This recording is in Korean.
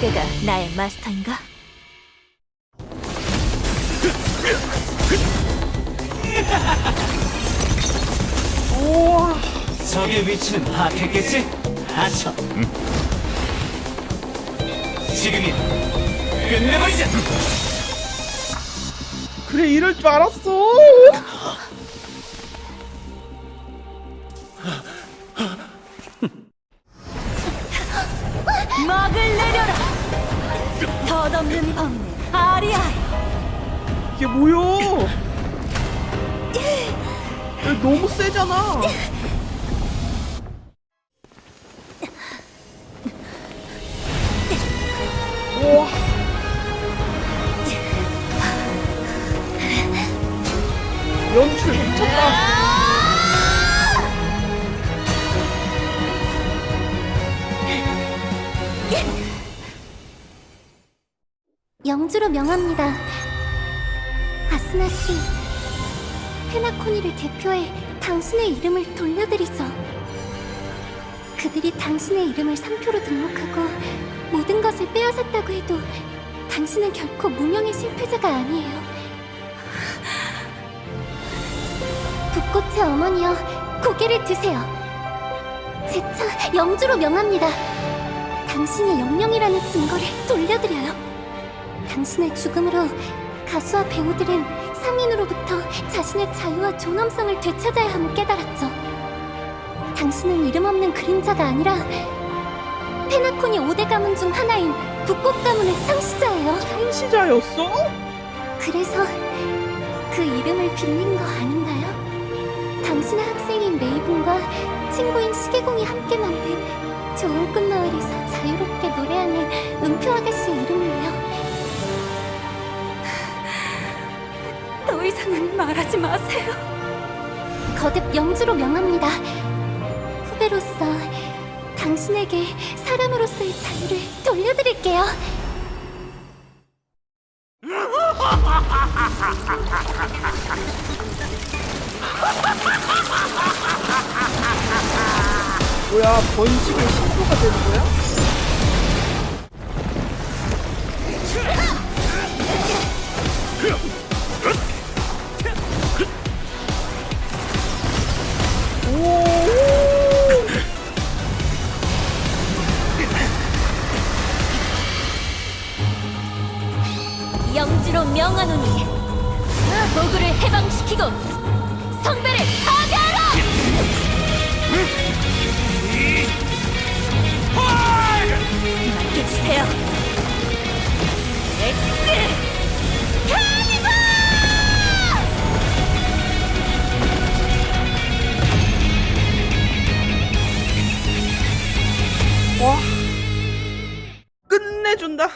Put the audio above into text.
그대가 나의 마스터인가? 우와, 적의 위치는 파악했겠지? 아쳐. 지금이야. 끝내버리자. 그래 이럴 줄 알았어. 막을 내려라! 덧없는 범인은 아리아야! 이게 뭐야? 야, 너무 세잖아. 우와. 연출 미쳤다. 영주로 명합니다. 아스나 씨, 페나코니를 대표해 당신의 이름을 돌려드리죠. 그들이 당신의 이름을 상표로 등록하고 모든 것을 빼앗았다고 해도 당신은 결코 무명의 실패자가 아니에요. 북꽃의 어머니여, 고개를 드세요. 제 차 영주로 명합니다. 당신이 영령이라는 증거를 돌려드려요. 당신의 죽음으로 가수와 배우들은 상인으로부터 자신의 자유와 존엄성을 되찾아야 함을 깨달았죠. 당신은 이름 없는 그림자가 아니라 페나코니 5대 가문 중 하나인 북꽃 가문의 창시자예요. 창시자였어? 그래서 그 이름을 빌린 거 아닌가요? 당신의 학생인 메이븐과 친구인 시계공이 함께 만든 좋은 꽃 마을에서 자유롭게 노래하는 은표 아가씨의 이름을요. 더 이상은 말하지 마세요. 거듭 영주로 명합니다. 후배로서 당신에게 사람으로서의 자유를 돌려드릴게요. 뭐야 번식의 신부가 되는 거야? 오! 영주로 명하노니 보구를 해방시키고 성배를 와 끝내준다.